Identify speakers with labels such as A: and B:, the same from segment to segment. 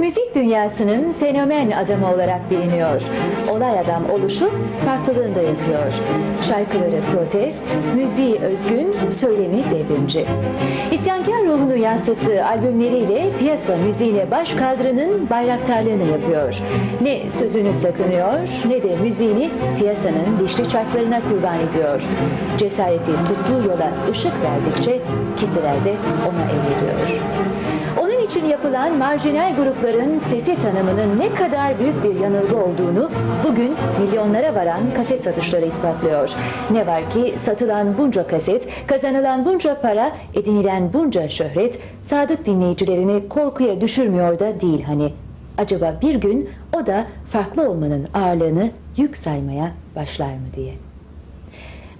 A: Müzik dünyasının fenomen adamı olarak biliniyor. Olay adam oluşu farklılığında yatıyor. Şarkıları protest, müziği özgün, söylemi devrimci. İsyankar ruhunu yansıttığı albümleriyle piyasa müziğine baş kaldıranın bayraktarlığını yapıyor. Ne sözünü sakınıyor ne de müziğini piyasanın dişli çarklarına kurban ediyor. Cesareti tuttuğu yola ışık verdikçe kitleler de ona evriliyor. İçin yapılan marjinal grupların sesi tanımının ne kadar büyük bir yanılgı olduğunu bugün milyonlara varan kaset satışları ispatlıyor. Ne var ki satılan bunca kaset, kazanılan bunca para, edinilen bunca şöhret sadık dinleyicilerini korkuya düşürmüyor da değil hani. Acaba bir gün o da farklı olmanın ağırlığını yük saymaya başlar mı diye.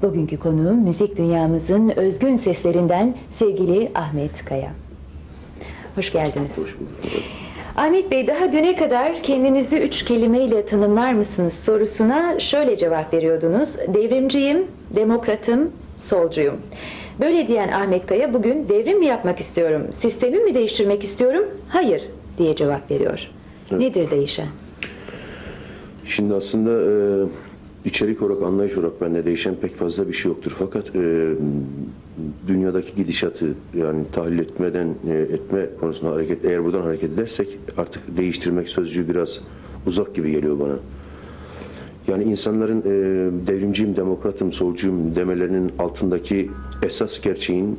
A: Bugünkü konuğum müzik dünyamızın özgün seslerinden sevgili Ahmet Kaya. Hoş geldiniz.
B: Hoş bulduk.
A: Ahmet Bey daha düne kadar kendinizi üç kelimeyle tanımlar mısınız sorusuna şöyle cevap veriyordunuz. Devrimciyim, demokratım, solcuyum. Böyle diyen Ahmet Kaya bugün devrim mi yapmak istiyorum, sistemi mi değiştirmek istiyorum, hayır diye cevap veriyor. Nedir değişen?
B: Şimdi aslında e, içerik olarak, anlayış olarak bende değişen pek fazla bir şey yoktur. Fakat e, dünyadaki gidişatı yani tahlil etmeden e, etme konusunda hareket, eğer buradan hareket edersek artık değiştirmek sözcüğü biraz uzak gibi geliyor bana. Yani insanların e, devrimciyim, demokratım, solcuyum demelerinin altındaki esas gerçeğin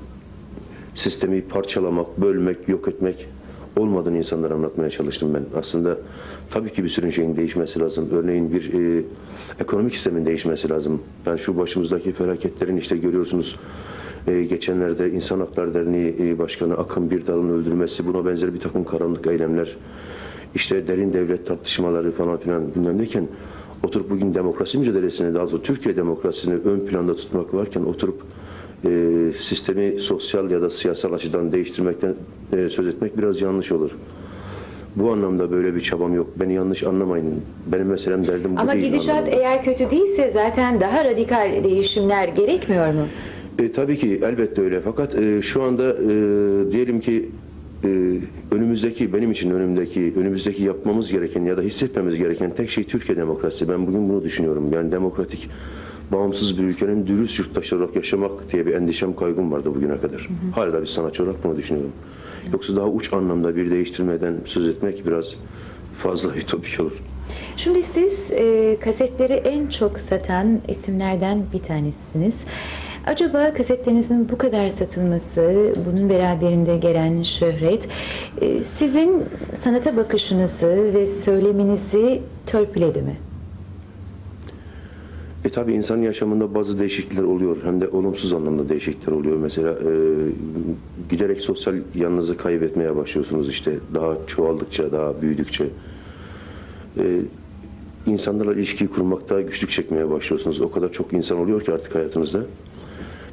B: sistemi parçalamak, bölmek, yok etmek olmadığını insanlara anlatmaya çalıştım ben. Aslında tabii ki bir sürü şeyin değişmesi lazım. Örneğin bir e, ekonomik sistemin değişmesi lazım. Yani şu başımızdaki felaketlerin işte görüyorsunuz e, geçenlerde İnsan Hakları Derneği e, Başkanı Akın Birdal'ın öldürmesi, buna benzer bir takım karanlık eylemler, işte derin devlet tartışmaları falan filan gündemdeyken oturup bugün demokrasi mücadelesini daha doğrusu Türkiye demokrasisini ön planda tutmak varken oturup e, sistemi sosyal ya da siyasal açıdan değiştirmekten e, söz etmek biraz yanlış olur. Bu anlamda böyle bir çabam yok. Beni yanlış anlamayın. Benim meselem derdim bu
A: Ama
B: değil.
A: gidişat
B: anlamında.
A: eğer kötü değilse zaten daha radikal değişimler gerekmiyor mu?
B: E, tabii ki elbette öyle. Fakat e, şu anda e, diyelim ki e, önümüzdeki benim için önümdeki önümüzdeki yapmamız gereken ya da hissetmemiz gereken tek şey Türkiye demokrasisi. Ben bugün bunu düşünüyorum. Yani demokratik bağımsız bir ülkenin dürüst yurttaş olarak yaşamak diye bir endişem kaygım vardı bugüne kadar. Hala da bir sanatçı olarak bunu düşünüyorum. Yoksa daha uç anlamda bir değiştirmeden söz etmek biraz fazla ütopik olur.
A: Şimdi siz e, kasetleri en çok satan isimlerden bir tanesiniz. Acaba kasetlerinizin bu kadar satılması, bunun beraberinde gelen şöhret, e, sizin sanata bakışınızı ve söyleminizi törpüledi mi?
B: E tabi insan yaşamında bazı değişiklikler oluyor. Hem de olumsuz anlamda değişiklikler oluyor. Mesela e, giderek sosyal yanınızı kaybetmeye başlıyorsunuz işte daha çoğaldıkça, daha büyüdükçe. E, insanlarla ilişkiyi kurmakta güçlük çekmeye başlıyorsunuz. O kadar çok insan oluyor ki artık hayatınızda.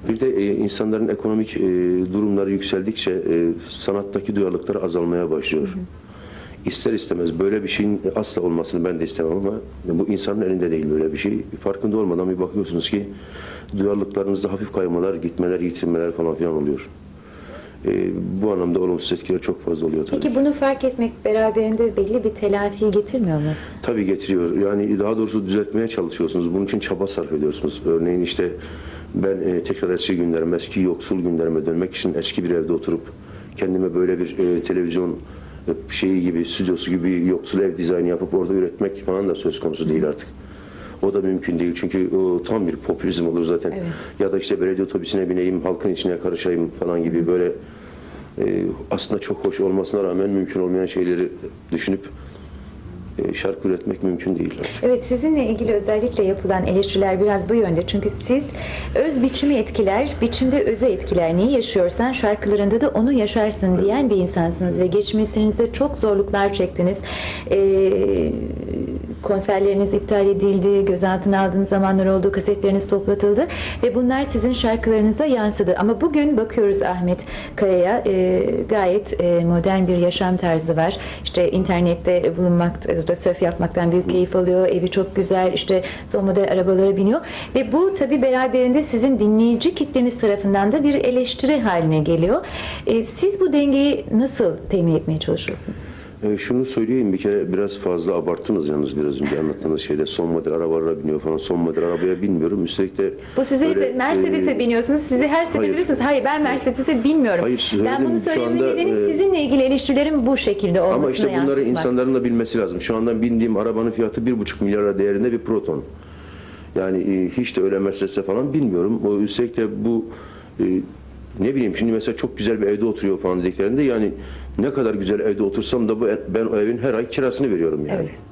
B: Bir de e, insanların ekonomik e, durumları yükseldikçe e, sanattaki duyarlılıkları azalmaya başlıyor. İster istemez böyle bir şeyin asla olmasını ben de istemem ama bu insanın elinde değil böyle bir şey. Farkında olmadan bir bakıyorsunuz ki duyarlılıklarınızda hafif kaymalar, gitmeler, yitirmeler falan filan oluyor. E, bu anlamda olumsuz etkiler çok fazla oluyor tabii.
A: Peki bunu fark etmek beraberinde belli bir telafi getirmiyor mu?
B: Tabii getiriyor. Yani daha doğrusu düzeltmeye çalışıyorsunuz. Bunun için çaba sarf ediyorsunuz. Örneğin işte ben e, tekrar eski günlerime, eski yoksul günlerime dönmek için eski bir evde oturup kendime böyle bir e, televizyon şeyi gibi, stüdyosu gibi yoksul ev dizaynı yapıp orada üretmek falan da söz konusu değil artık. O da mümkün değil çünkü o tam bir popülizm olur zaten.
A: Evet.
B: Ya da işte belediye otobüsüne bineyim, halkın içine karışayım falan gibi böyle e, aslında çok hoş olmasına rağmen mümkün olmayan şeyleri düşünüp şarkı üretmek mümkün değil.
A: Evet sizinle ilgili özellikle yapılan eleştiriler biraz bu yönde. Çünkü siz öz biçimi etkiler, biçimde özü etkiler. Neyi yaşıyorsan şarkılarında da onu yaşarsın diyen bir insansınız ve geçmesinizde çok zorluklar çektiniz. Ee, konserleriniz iptal edildi, gözaltına aldığınız zamanlar oldu, kasetleriniz toplatıldı ve bunlar sizin şarkılarınıza yansıdı. Ama bugün bakıyoruz Ahmet Kaya'ya e, gayet e, modern bir yaşam tarzı var. İşte internette bulunmakta, sörf yapmaktan büyük keyif alıyor. Evi çok güzel, işte son model arabalara biniyor. Ve bu tabi beraberinde sizin dinleyici kitleniz tarafından da bir eleştiri haline geliyor. E, siz bu dengeyi nasıl temin etmeye çalışıyorsunuz?
B: E, şunu söyleyeyim bir kere biraz fazla abarttınız yalnız biraz önce anlattığınız şeyde son model arabalara biniyor falan son model arabaya binmiyorum üstelik de
A: Bu size
B: böyle,
A: Mercedes'e
B: e,
A: biniyorsunuz. Sizi her sene
B: hayır.
A: biliyorsunuz. Hayır ben Mercedes'e binmiyorum.
B: Hayır,
A: ben bunu söylememin nedeni
B: e,
A: sizinle ilgili eleştirilerim bu şekilde olmasına
B: Ama işte bunları
A: yansıtmak.
B: insanların da bilmesi lazım. Şu anda bindiğim arabanın fiyatı bir buçuk milyar lira değerinde bir Proton. Yani e, hiç de öyle Mercedes'e falan bilmiyorum. O üstelik de bu e, ne bileyim şimdi mesela çok güzel bir evde oturuyor falan dediklerinde yani ne kadar güzel evde otursam da bu ben o evin her ay kirasını veriyorum yani.
A: Evet.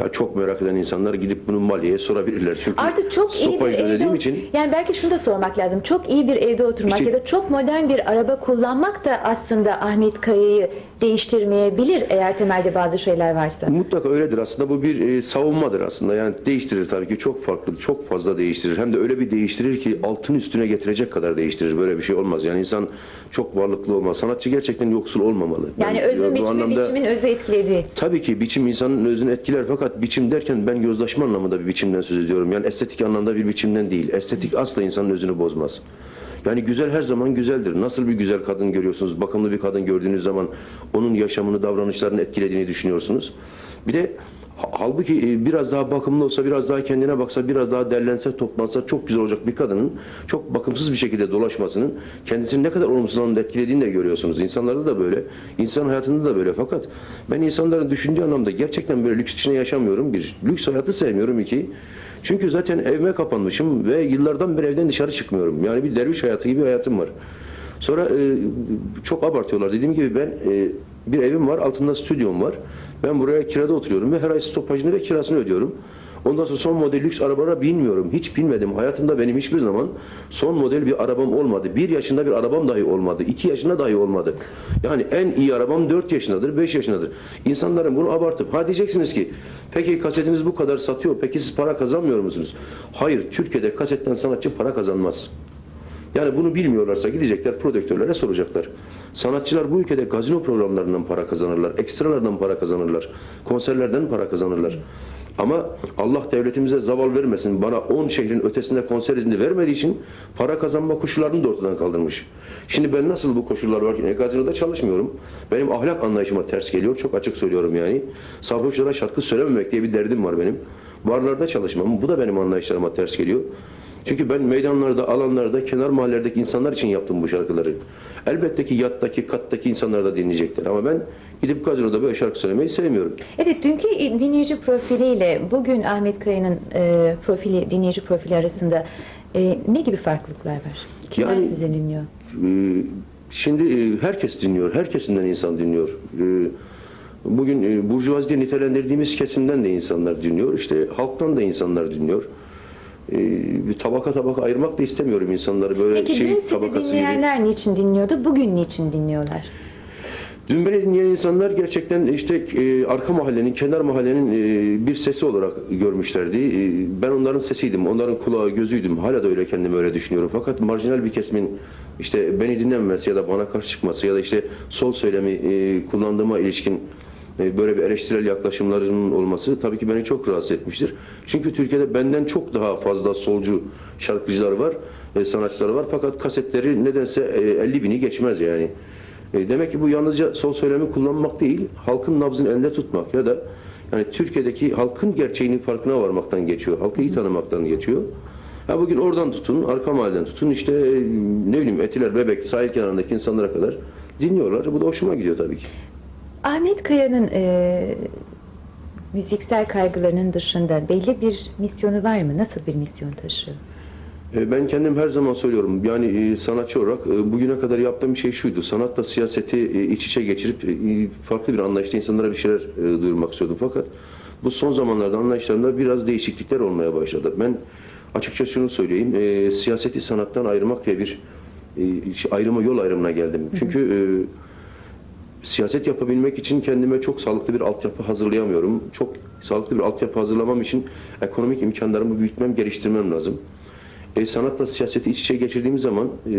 B: Ya çok merak eden insanlar gidip bunu maliye sorabilirler. Çünkü
A: Artık çok iyi bir evde
B: için
A: yani belki şunu da sormak lazım. Çok iyi bir evde oturmak
B: İşte-
A: ya da çok modern bir araba kullanmak da aslında Ahmet Kaya'yı değiştirmeyebilir eğer temelde bazı şeyler varsa.
B: Mutlaka öyledir aslında bu bir e, savunmadır aslında yani değiştirir tabii ki çok farklı çok fazla değiştirir hem de öyle bir değiştirir ki altın üstüne getirecek kadar değiştirir böyle bir şey olmaz yani insan çok varlıklı olmaz sanatçı gerçekten yoksul olmamalı.
A: Yani
B: Ben,
A: özün biçimi
B: anlamda-
A: biçimin özü etkilediği.
B: Tabii ki biçim insanın özünü etkiler fakat biçim derken ben yozlaşma anlamında bir biçimden söz ediyorum. Yani estetik anlamda bir biçimden değil. Estetik asla insanın özünü bozmaz. Yani güzel her zaman güzeldir. Nasıl bir güzel kadın görüyorsunuz? Bakımlı bir kadın gördüğünüz zaman onun yaşamını, davranışlarını etkilediğini düşünüyorsunuz. Bir de halbuki e, biraz daha bakımlı olsa, biraz daha kendine baksa, biraz daha derlense, toplansa çok güzel olacak bir kadının çok bakımsız bir şekilde dolaşmasının kendisini ne kadar olumsuz anlamda etkilediğini de görüyorsunuz. İnsanlarda da böyle, insan hayatında da böyle. Fakat ben insanların düşündüğü anlamda gerçekten böyle lüks içine yaşamıyorum. Bir, lüks hayatı sevmiyorum. iki çünkü zaten evime kapanmışım ve yıllardan beri evden dışarı çıkmıyorum. Yani bir derviş hayatı gibi bir hayatım var. Sonra e, çok abartıyorlar. Dediğim gibi ben e, bir evim var, altında stüdyom var. Ben buraya kirada oturuyorum ve her ay stopajını ve kirasını ödüyorum. Ondan sonra son model lüks arabalara binmiyorum. Hiç binmedim. Hayatımda benim hiçbir zaman son model bir arabam olmadı. Bir yaşında bir arabam dahi olmadı. iki yaşında dahi olmadı. Yani en iyi arabam 4 yaşındadır, 5 yaşındadır. İnsanların bunu abartıp, ha diyeceksiniz ki, peki kasetiniz bu kadar satıyor, peki siz para kazanmıyor musunuz? Hayır, Türkiye'de kasetten sanatçı para kazanmaz. Yani bunu bilmiyorlarsa gidecekler prodüktörlere soracaklar. Sanatçılar bu ülkede gazino programlarından para kazanırlar, ekstralardan para kazanırlar, konserlerden para kazanırlar. Ama Allah devletimize zaval vermesin. Bana 10 şehrin ötesinde konser izni vermediği için para kazanma koşullarını da ortadan kaldırmış. Şimdi ben nasıl bu koşullar varken e, gazinoda çalışmıyorum. Benim ahlak anlayışıma ters geliyor. Çok açık söylüyorum yani. Sarhoşlara şarkı söylememek diye bir derdim var benim. Barlarda çalışmam. Bu da benim anlayışlarıma ters geliyor. Çünkü ben meydanlarda, alanlarda, kenar mahallelerdeki insanlar için yaptım bu şarkıları. Elbette ki yattaki, kattaki insanlar da dinleyecekler. Ama ben gidip gazinoda böyle şarkı söylemeyi sevmiyorum.
A: Evet dünkü dinleyici profiliyle bugün Ahmet Kaya'nın e, profili, dinleyici profili arasında e, ne gibi farklılıklar var? Kimler
B: Yani-
A: sizi dinliyor?
B: Ee, Şimdi e, herkes dinliyor, herkesinden insan dinliyor. Ee, Bugün e, burjuvazi diye nitelendirdiğimiz kesimden de insanlar dinliyor. İşte halktan da insanlar dinliyor. Ee, Bir tabaka tabaka ayırmak da istemiyorum insanları böyle
A: Peki
B: şey
A: dün sizi
B: tabakası gibi.
A: dinleyenler niçin dinliyordu? Bugün niçin dinliyorlar?
B: Dün beni dinleyen insanlar gerçekten işte e, arka mahallenin, kenar mahallenin e, bir sesi olarak görmüşlerdi. E, ben onların sesiydim, onların kulağı, gözüydüm. Hala da öyle kendimi öyle düşünüyorum. Fakat marjinal bir kesimin işte beni dinlememesi ya da bana karşı çıkması ya da işte sol söylemi e, kullandığıma ilişkin böyle bir eleştirel yaklaşımlarının olması tabii ki beni çok rahatsız etmiştir. Çünkü Türkiye'de benden çok daha fazla solcu şarkıcılar var, e, sanatçılar var. Fakat kasetleri nedense e, 50 bini geçmez yani. E, demek ki bu yalnızca sol söylemi kullanmak değil, halkın nabzını elinde tutmak ya da yani Türkiye'deki halkın gerçeğinin farkına varmaktan geçiyor. Halkı iyi tanımaktan geçiyor. Ha bugün oradan tutun, arka mahalleden tutun işte e, ne bileyim Etiler, Bebek, sahil kenarındaki insanlara kadar dinliyorlar. Bu da hoşuma gidiyor tabii ki.
A: Ahmet Kaya'nın e, müziksel kaygılarının dışında belli bir misyonu var mı? Nasıl bir misyon taşıyor?
B: E, Ben kendim her zaman söylüyorum yani e, sanatçı olarak e, bugüne kadar yaptığım şey şuydu. Sanatla siyaseti iç içe geçirip farklı bir anlayışta insanlara bir şeyler duyurmak istiyordum. Fakat bu son zamanlarda anlayışlarımda biraz değişiklikler olmaya başladı. Ben açıkça şunu söyleyeyim. Siyaseti sanattan ayırmak diye bir ayrıma yol ayrımına geldim. Çünkü e, siyaset yapabilmek için kendime çok sağlıklı bir altyapı hazırlayamıyorum. Çok sağlıklı bir altyapı hazırlamam için ekonomik imkanlarımı büyütmem, geliştirmem lazım. E, sanatla siyaseti iç içe geçirdiğimiz zaman e,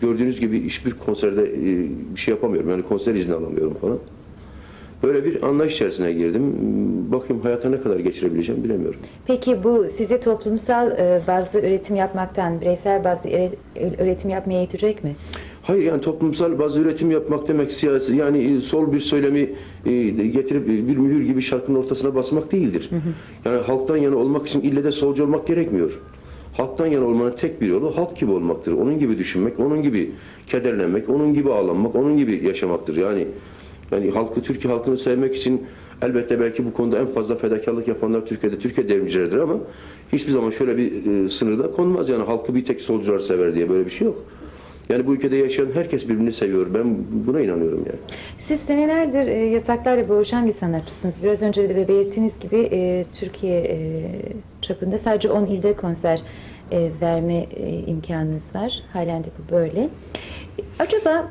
B: gördüğünüz gibi hiçbir konserde e, bir şey yapamıyorum. Yani konser izni alamıyorum falan. Böyle bir anlayış içerisine girdim. Bakayım hayata ne kadar geçirebileceğim bilemiyorum.
A: Peki bu sizi toplumsal e, bazlı üretim yapmaktan bireysel üre- üretim yapmaya itecek mi?
B: Hayır yani toplumsal bazı üretim yapmak demek siyasi yani e, sol bir söylemi e, getirip e, bir mühür gibi şarkının ortasına basmak değildir. Yani halktan yana olmak için ille de solcu olmak gerekmiyor. Halktan yana olmanın tek bir yolu halk gibi olmaktır. Onun gibi düşünmek, onun gibi kederlenmek, onun gibi ağlanmak, onun gibi yaşamaktır. Yani yani halkı Türkiye halkını sevmek için elbette belki bu konuda en fazla fedakarlık yapanlar Türkiye'de Türkiye devrimcileridir ama hiçbir zaman şöyle bir e, sınırda konmaz yani halkı bir tek solcular sever diye böyle bir şey yok. Yani bu ülkede yaşayan herkes birbirini seviyor. Ben buna inanıyorum yani.
A: Siz senelerdir e, yasaklarla boğuşan bir sanatçısınız. Biraz önce de belirttiğiniz gibi e, Türkiye e, çapında sadece 10 ilde konser e, verme e, imkanınız var. Halen de bu böyle. Acaba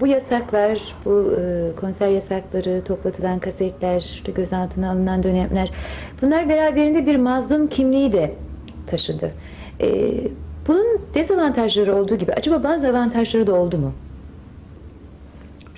A: bu yasaklar, bu e, konser yasakları, toplatılan kasetler, işte gözaltına alınan dönemler, bunlar beraberinde bir mazlum kimliği de taşıdı. E, bunun dezavantajları olduğu gibi acaba bazı avantajları da oldu mu?